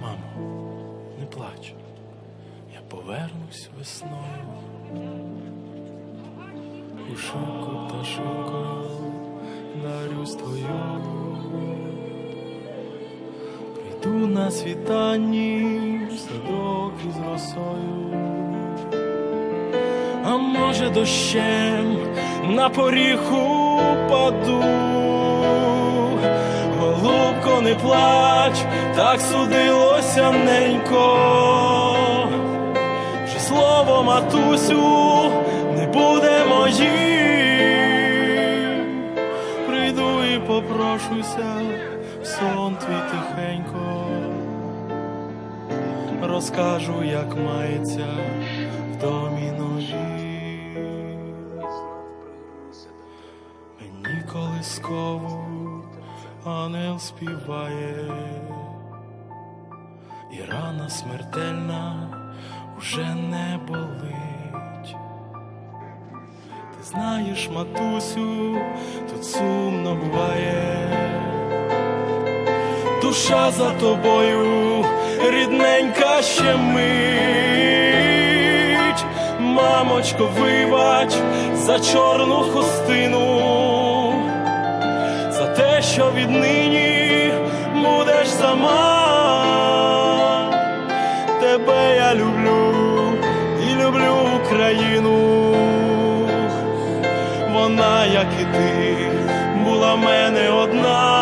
Мамо, не плач. Я повернусь весною. У шоку та шокою дарюсь твою. Прийду на світанні садок із росою. А може дощем на поріг упаду. Голубко, не плач, так судилося ненько. Вже слово матусю не буде моїм. Попрошуся в сон твій тихенько. Розкажу, як мається в домі нові. Мені колискову ангел співає, і рана смертельна уже не болить. Знаєш, матусю, тут сумно буває. Душа за тобою, рідненька ще мить. Мамочко, вибач за чорну хустину за те, що віднині будеш сама. Тебе я люблю і люблю Україну. Вона, як і ти, була в мене одна.